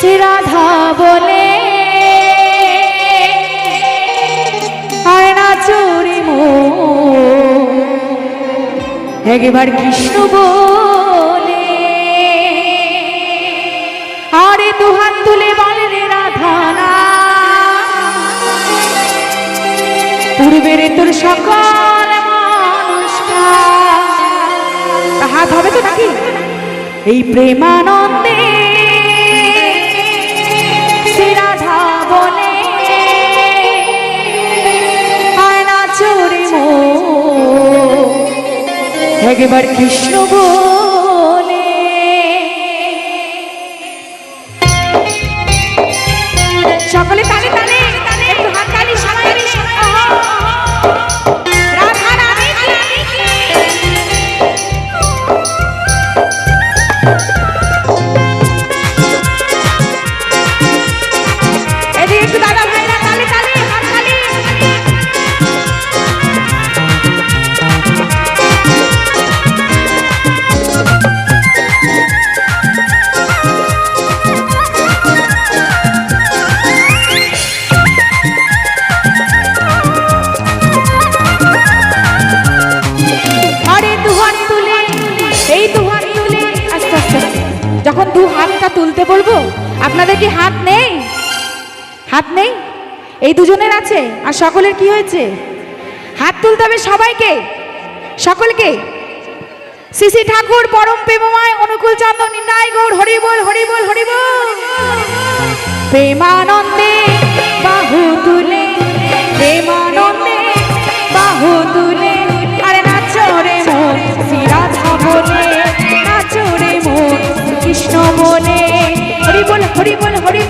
শ্রীরাধা বলে আর চুরি মো একবার কৃষ্ণ বলে, আরে দুহাত তুলে বলে রে রাধা না। পূর্বের তোর সকল হাত হবে তো নাকি? এই প্রেমানন্দে একবার কৃষ্ণ বলে। সকলে তালে তালে যখন দু হাতটা তুলতে বলব, আপনাদের কি হাত নেই? হাত নেই? এই দুজনের আছে, আর সকলের কি হয়েছে? হাত তুলতে হবে সবাইকে। সকলকে। শ্রী ঠাকুর পরম প্রেমময় অনুকূল চন্দ্র নিন্দায় গৌর হরিবল হরিবল হরি বল হরি বল। প্রেমানন্দে কৃষ্ণ মনে হরি বল হরি বল হরি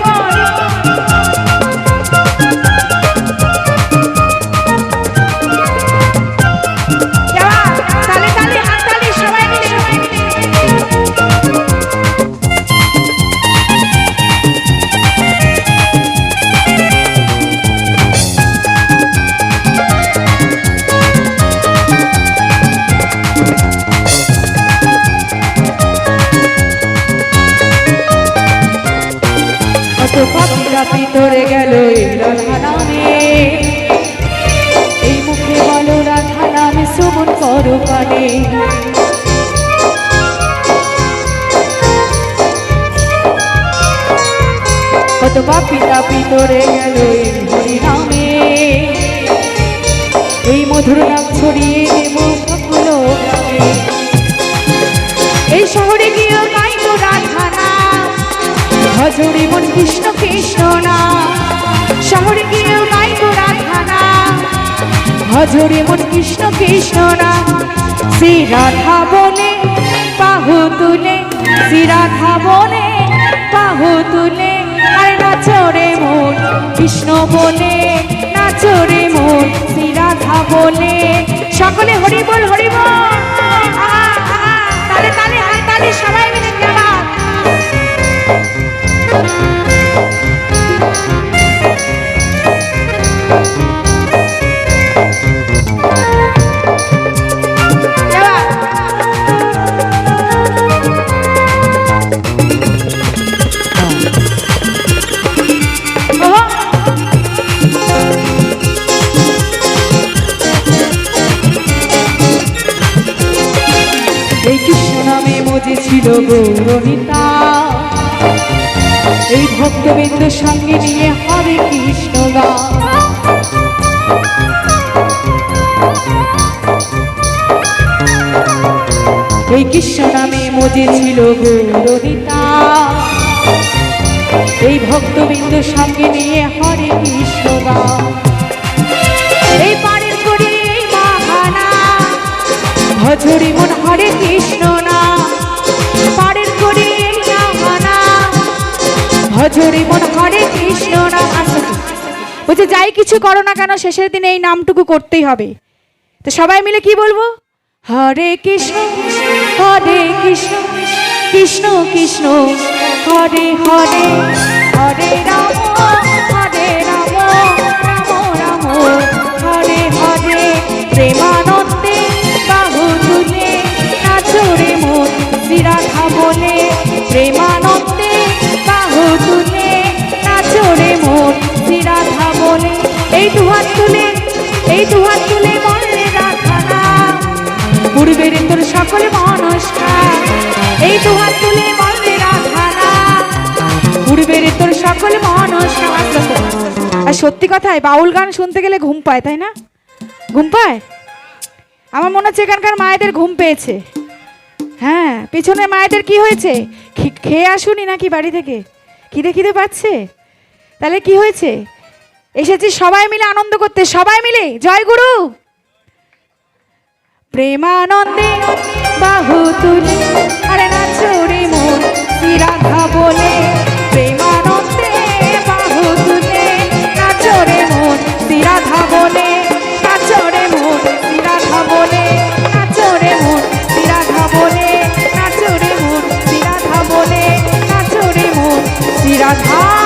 ভিতরে গেল এই এই মধুর নাম ছড়িয়ে দেব এই শহরে গিয়েও গাই তো রাধা নাম মন কৃষ্ণ কৃষ্ণ না। শহরে গিয়েও গাই তো রাধা না মন কৃষ্ণ কৃষ্ণ না। শ্রী রাধা বলে বলে নাচরে মন শ্রী রাধা বলে। সকলে হরি বল হরি গৌরণিতা এই ভক্তবৃন্দ সঙ্গে নিয়ে হরে কৃষ্ণ এই কৃষ্ণ নামে মজে ছিল গৌরণিতা এই ভক্তবৃন্দ সঙ্গে নিয়ে হরে কৃষ্ণ এই পাড়ের করে এই মাহানা। ভজরি ভজরি মন হরে কৃষ্ণ বলছে, যাই কিছু করো না কেন, শেষের দিনে এই নামটুকু করতেই হবে। তো সবাই মিলে কি বলব? হরে কৃষ্ণ হরে কৃষ্ণ কৃষ্ণ কৃষ্ণ, হরে হরে হরে সত্যি কথাই বাউল গান শুনতে গেলে ঘুম পায়, তাই না? ঘুম পায়? আমার মনে হচ্ছে এখানকার মায়েদের ঘুম পেয়েছে। হ্যাঁ পেছনে মায়েদের কি হয়েছে? খেয়ে আসুনি নাকি বাড়ি থেকে? খিদে খিদে পাচ্ছে? তাহলে কি হয়েছে? এসেছি সবাই মিলে আনন্দ করতে, সবাই মিলে? জয় গুরু! প্রেমানন্দে বাহু তুলে, আরে নাচরে মন, শ্রী রাধা বলে। রাধা